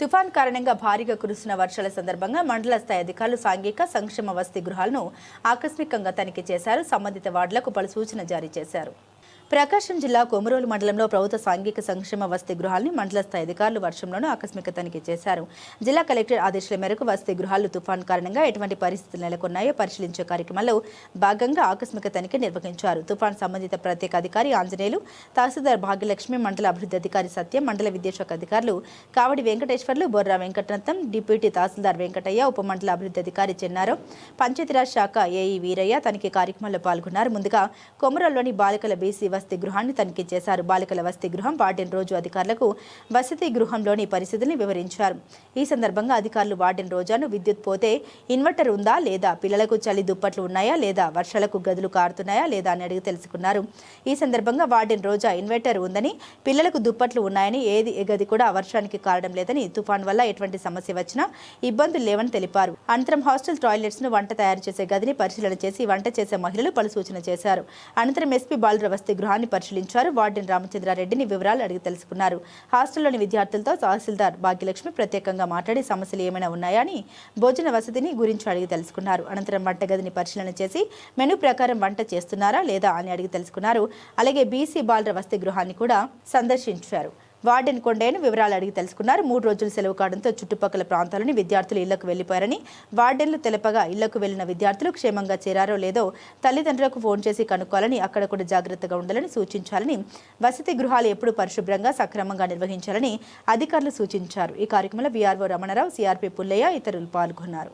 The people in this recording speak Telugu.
తుఫాన్ కారణంగా భారీగా కురుస్తున్న వర్షాల సందర్భంగా మండల స్థాయి అధికారులు సాంఘిక సంక్షేమ వసతి గృహాలను ఆకస్మికంగా తనిఖీ చేశారు. సంబంధిత వార్డులకు పలు సూచన జారీ చేశారు. ప్రకాశం జిల్లా కొమరోలు మండలంలో ప్రభుత్వ సాంఘిక సంక్షేమ వసతి గృహాల్ని మండల స్థాయి అధికారులు వర్షంలోనూ ఆకస్మిక తనిఖీ చేశారు. జిల్లా కలెక్టర్ ఆదేశాల మేరకు వసతి గృహాలు తుఫాన్ కారణంగా ఎటువంటి పరిస్థితులు నెలకొన్నాయో పరిశీలించే కార్యక్రమంలో భాగంగా ఆకస్మిక తనిఖీ నిర్వహించారు. తుఫాన్ సంబంధిత ప్రత్యేక అధికారి ఆంజనేయులు తహసీల్దార్ భాగ్యలక్ష్మి మండల అభివృద్ధి అధికారి సత్యం మండల విద్యాశాఖ అధికారులు కావడి వెంకటేశ్వర్లు బొర్రా వెంకటరత్నం డిప్యూటీ తహసీల్దార్ వెంకటయ్య ఉప మండల అభివృద్ధి అధికారి చెన్నారం పంచాయతీరాజ్ శాఖ ఏఈ వీరయ్య తనిఖీ కార్యక్రమంలో పాల్గొన్నారు. ముందుగా కొమరంలోని బాలికల బీసీ వసతి గృహాన్ని తనిఖీ చేశారు. బాలికల వసతి గృహం వార్డెన్ రోజు అధికారులకు వసతి గృహంలోని పరిస్థితిని వివరించారు. ఈ సందర్భంగా అధికారులు వార్డెన్ రోజాను విద్యుత్ పోతే ఇన్వర్టర్ ఉందా లేదా పిల్లలకు చలి దుప్పట్లు ఉన్నాయా లేదా వర్షాలకు గదులు కారుతున్నాయా లేదా అని అడిగి తెలుసుకున్నారు. ఈ సందర్భంగా వార్డెన్ రోజా ఇన్వర్టర్ ఉందని పిల్లలకు దుప్పట్లు ఉన్నాయని ఏది గది కూడా వర్షానికి కారణం లేదని తుఫాన్ వల్ల ఎటువంటి సమస్య వచ్చినా ఇబ్బందులు లేవని తెలిపారు. అనంతరం హాస్టల్ టాయిలెట్స్ను వంట తయారు చేసే గదిని పరిశీలన చేసి వంట చేసే మహిళలు పలు సూచన చేశారు. అనంతరం ఎస్పీ బాలుర వసతి గృహాన్ని పరిశీలించారు. వార్డెన్ రామచంద్రారెడ్డిని వివరాలు అడిగి తెలుసుకున్నారు. హాస్టల్లోని విద్యార్థులతో తహసీల్దార్ భాగ్యలక్ష్మి ప్రత్యేకంగా మాట్లాడి సమస్యలు ఏమైనా ఉన్నాయా అని భోజన వసతిని గురించి అడిగి తెలుసుకున్నారు. అనంతరం వంటగదిని పరిశీలన చేసి మెనూ ప్రకారం వంట చేస్తున్నారా లేదా అని అడిగి తెలుసుకున్నారు. అలాగే బీసీ బాలర వసతి గృహాన్ని కూడా సందర్శించారు. వార్డెన్ కొండయ్యను వివరాలు అడిగి తెలుసుకున్నారు. మూడు రోజులు సెలవు కావడంతో చుట్టుపక్కల ప్రాంతాలని విద్యార్థులు ఇళ్ళకు వెళ్ళిపోయారని వార్డెన్లు తెలపగా ఇళ్ళకు వెళ్ళిన విద్యార్థులు క్షేమంగా చేరారో లేదో తల్లిదండ్రులకు ఫోన్ చేసి కనుక్కోవాలని అక్కడ కూడా జాగ్రత్తగా ఉండాలని సూచించాలని వసతి గృహాలు ఎప్పుడు పరిశుభ్రంగా సక్రమంగా నిర్వహించాలని అధికారులు సూచించారు. ఈ కార్యక్రమంలో వీఆర్ఓ రమణరావు సిఆర్పి పుల్లయ్య ఇతరులు పాల్గొన్నారు.